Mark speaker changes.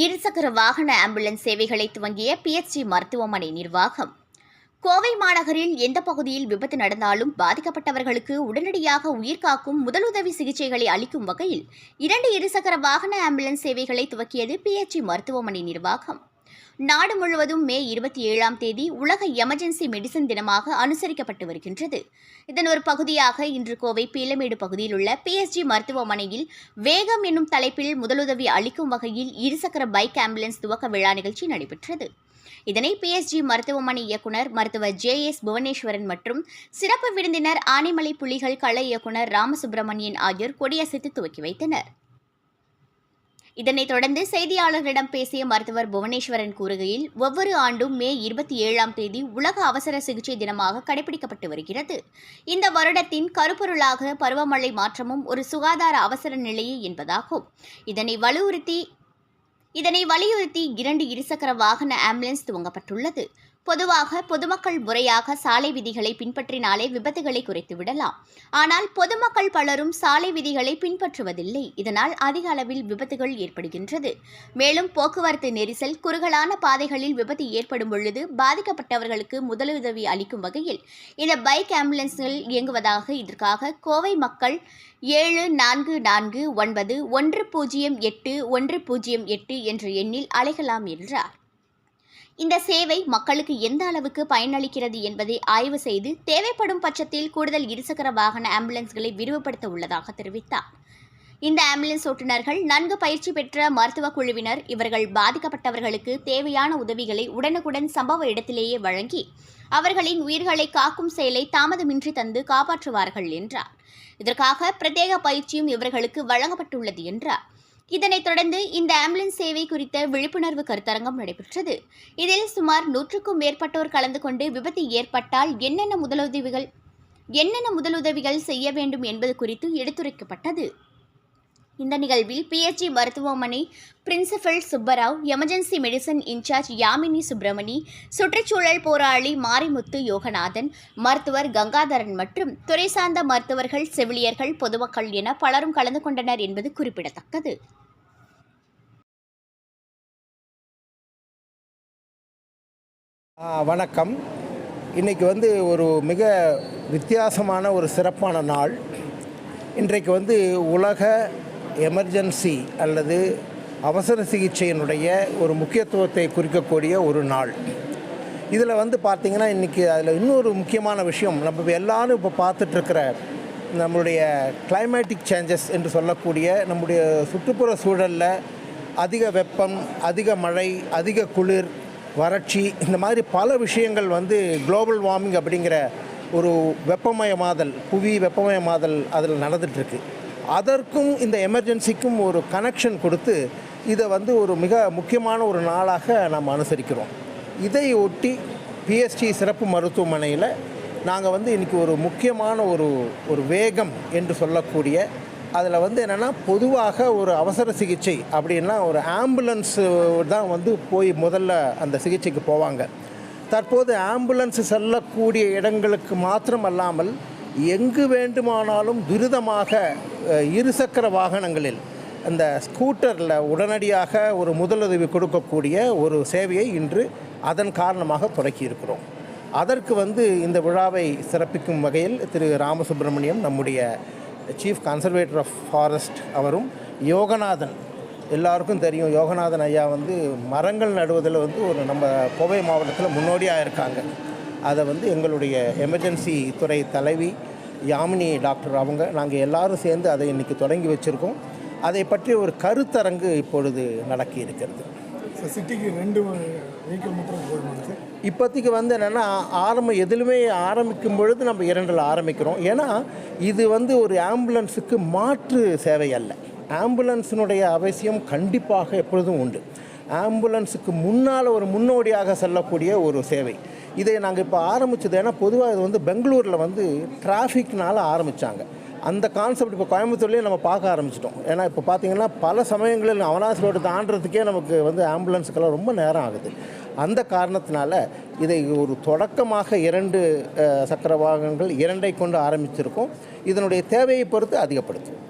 Speaker 1: இருசக்கர வாகன ஆம்புலன்ஸ் சேவைகளை துவங்கிய பிஎச்சி மருத்துவமனை நிர்வாகம். கோவை மாநகரில் எந்த பகுதியில் விபத்து நடந்தாலும் பாதிக்கப்பட்டவர்களுக்கு உடனடியாக உயிர்காக்கும் முதலுதவி சிகிச்சைகளை அளிக்கும் வகையில் இரண்டு இருசக்கர வாகன ஆம்புலன்ஸ் சேவைகளை துவக்கியது பிஎச்சி மருத்துவமனை நிர்வாகம். நாடு முழுவதும் மே இருபத்தி ஏழாம் தேதி உலக எமர்ஜென்சி மெடிசன் தினமாக அனுசரிக்கப்பட்டு வருகின்றது. இதன் ஒரு பகுதியாக இன்று கோவை பீலமேடு பகுதியில் உள்ள பிஎஸ்ஜி மருத்துவமனையில் வேகம் என்னும் தலைப்பில் முதலுதவி அளிக்கும் வகையில் இருசக்கர பைக் ஆம்புலன்ஸ் துவக்க விழா நிகழ்ச்சி நடைபெற்றது. இதனை பிஎஸ்ஜி மருத்துவமனை இயக்குனர் மருத்துவர் ஜே எஸ் புவனேஸ்வரன் மற்றும் சிறப்பு விருந்தினர் ஆனைமலை புலிகள் கள இயக்குனர் ராமசுப்பிரமணியன் ஆகியோர் கொடியசைத்து துவக்கி வைத்தனர். இதனைத் தொடர்ந்து செய்தியாளர்களிடம் பேசிய மருத்துவர் புவனேஸ்வரன் கூறுகையில் ஒவ்வொரு ஆண்டும் மே இருபத்தி ஏழாம் தேதி உலக அவசர சிகிச்சை தினமாக கடைபிடிக்கப்பட்டு வருகிறது. இந்த வருடத்தின் கருப்பொருளாக பருவமழை மாற்றமும் ஒரு சுகாதார அவசர நிலையே என்பதாகும். இதனை வலியுறுத்தி இதனை வலியுறுத்தி இரண்டு இருசக்கர வாகன ஆம்புலன்ஸ் துவங்கப்பட்டுள்ளது. பொதுவாக பொதுமக்கள் முறையாக சாலை விதிகளை பின்பற்றினாலே விபத்துகளை குறைத்து விடலாம். ஆனால் பொதுமக்கள் பலரும் சாலை விதிகளை பின்பற்றுவதில்லை. இதனால் அதிக அளவில் விபத்துகள் ஏற்படுகின்றது. மேலும் போக்குவரத்து நெரிசல் குறுகலான பாதைகளில் விபத்து ஏற்படும் பொழுது பாதிக்கப்பட்டவர்களுக்கு முதலுதவி அளிக்கும் வகையில் இந்த பைக் ஆம்புலன்ஸ்கள் இயங்குவதாக இதற்காக கோவை மக்கள் ஏழு நான்கு நான்கு ஒன்பது ஒன்று பூஜ்ஜியம் எட்டு ஒன்று பூஜ்ஜியம் எட்டு என்ற எண்ணில் அழைக்கலாம் என்றார் இந்த சேவை மக்களுக்கு எந்த அளவுக்கு பயனளிக்கிறது என்பதை ஆய்வு செய்து தேவைப்படும் பட்சத்தில் கூடுதல் இருசக்கர வாகன ஆம்புலன்ஸ்களை விரிவுபடுத்த உள்ளதாக தெரிவித்தார். இந்த ஆம்புலன்ஸ் ஓட்டுநர்கள் நன்கு பயிற்சி பெற்ற மருத்துவ குழுவினர் இவர்கள் பாதிக்கப்பட்டவர்களுக்கு தேவையான உதவிகளை உடனுக்குடன் சம்பவ இடத்திலேயே வழங்கி அவர்களின் உயிர்களை காக்கும் செயலை தாமதமின்றி தந்து காப்பாற்றுவார்கள் என்றார். இதற்காக பிரத்யேக பயிற்சியும் இவர்களுக்கு வழங்கப்பட்டுள்ளது என்றார். இதனைத் தொடர்ந்து இந்த ஆம்புலன்ஸ் சேவை குறித்த விழிப்புணர்வு கருத்தரங்கம் நடைபெற்றது. இதில் சுமார் நூற்றுக்கும் மேற்பட்டோர் கலந்து கொண்டு விபத்து ஏற்பட்டால் என்னென்ன முதலுதவிகள் என்னென்ன முதலுதவிகள் செய்ய வேண்டும் என்பது குறித்து எடுத்துரைக்கப்பட்டது. இந்த நிகழ்வில் பிஹெச்சி மருத்துவமனை principal Subbarao emergency medicine in charge Yamini Subramani சுற்றுச்சூழல் போராளி மாரிமுத்து யோகநாதன் மருத்துவர் கங்காதரன் மற்றும் துறை சார்ந்த மருத்துவர்கள் செவிலியர்கள் பொதுமக்கள் என பலரும் கலந்து கொண்டனர் என்பது குறிப்பிடத்தக்கது.
Speaker 2: வணக்கம். இன்றைக்கி வந்து ஒரு மிக வித்தியாசமான ஒரு சிறப்பான நாள். இன்றைக்கு வந்து உலக எமர்ஜென்சி அல்லது அவசர சிகிச்சையினுடைய ஒரு முக்கியத்துவத்தை குறிக்கக்கூடிய ஒரு நாள். இதில் வந்து பார்த்திங்கன்னா இன்றைக்கி அதில் இன்னொரு முக்கியமான விஷயம். நம்ம எல்லாரும் இப்போ பார்த்துட்ருக்கிற நம்மளுடைய கிளைமேட்டிக் சேஞ்சஸ் என்று சொல்லக்கூடிய நம்முடைய சுற்றுப்புற சூழலில் அதிக வெப்பம் அதிக மழை அதிக குளிர் வறட்சி இந்த மாதிரி பல விஷயங்கள் வந்து குளோபல் வார்மிங் அப்படிங்கிற ஒரு வெப்பமயமாதல் புவி வெப்பமயமாதல் அதில் நடந்துகிட்ருக்கு அதற்கும் இந்த எமர்ஜென்சிக்கும் ஒரு கனெக்ஷன் கொடுத்து இதை வந்து ஒரு மிக முக்கியமான ஒரு நாளாக நாம் அனுசரிக்கிறோம். இதை ஒட்டி பிஎஸ்டி சிறப்பு மருத்துவமனையில் நாங்கள் வந்து இன்றைக்கி ஒரு முக்கியமான ஒரு ஒரு வேகம் என்று சொல்லக்கூடிய அதில் வந்து என்னென்னா பொதுவாக ஒரு அவசர சிகிச்சை அப்படின்னா ஒரு ஆம்புலன்ஸு தான் வந்து போய் முதல்ல அந்த சிகிச்சைக்கு போவாங்க. தற்போது ஆம்புலன்ஸ் செல்லக்கூடிய இடங்களுக்கு மாத்திரம் அல்லாமல் எங்கு வேண்டுமானாலும் துரிதமாக இருசக்கர வாகனங்களில் அந்த ஸ்கூட்டரில் உடனடியாக ஒரு முதலுதவி கொடுக்கக்கூடிய ஒரு சேவையை இன்று அதன் காரணமாக தொடக்கியிருக்கிறோம். அதற்கு வந்து இந்த விழாவை சிறப்பிக்கும் வகையில் திரு ராமசுப்பிரமணியம் நம்முடைய சீஃப் கன்சர்வேட்டர் ஆஃப் ஃபாரஸ்ட் அவரும் யோகநாதன் எல்லாருக்கும் தெரியும். யோகநாதன் ஐயா வந்து மரங்கள் நடுவதில் வந்து ஒரு நம்ம கோவை மாவட்டத்தில் முன்னோடியாக இருக்காங்க. அதை வந்து எங்களுடைய எமர்ஜென்சி துறை தலைவி யாமினி டாக்டர் அவங்க நாங்கள் எல்லாரும் சேர்ந்து அதை இன்றைக்கி தொடங்கி வச்சுருக்கோம். அதை பற்றி ஒரு கருத்தரங்கு இப்பொழுது நடக்கி இருக்கிறது.
Speaker 3: சிட்டிக்கு ரெண்டு வெஹிக்கிள் மட்டும்
Speaker 2: இப்போதைக்கு வந்து என்னென்னா ஆரம்ப எதிலுமே ஆரம்பிக்கும் பொழுது நம்ம இரண்டில் ஆரம்பிக்கிறோம். ஏன்னா இது வந்து ஒரு ஆம்புலன்ஸுக்கு மாற்று சேவை அல்ல. ஆம்புலன்ஸினுடைய அவசியம் கண்டிப்பாக எப்பொழுதும் உண்டு. ஆம்புலன்ஸுக்கு முன்னால் ஒரு முன்னோடியாக செல்லக்கூடிய ஒரு சேவை. இதை நாங்கள் இப்போ ஆரம்பித்தது ஏன்னா பொதுவாக இது வந்து பெங்களூரில் வந்து டிராஃபிக்னால ஆரம்பித்தாங்க அந்த கான்செப்ட் இப்போ கோயம்புத்தூர்லேயே நம்ம பார்க்க ஆரம்பிச்சிட்டோம். ஏன்னா இப்போ பார்த்தீங்கன்னா பல சமயங்களில் அவனாசி ரோடு தாண்டறதுக்கே நமக்கு வந்து ஆம்புலன்ஸுக்கெல்லாம் ரொம்ப நேரம் ஆகுது. அந்த காரணத்தினால இதை ஒரு தொடக்கமாக இரண்டு சக்கர வாகனங்கள் இரண்டை கொண்டு ஆரம்பிச்சிருக்கோம். இதனுடைய தேவையை பொறுத்து அதிகப்படுத்தும்.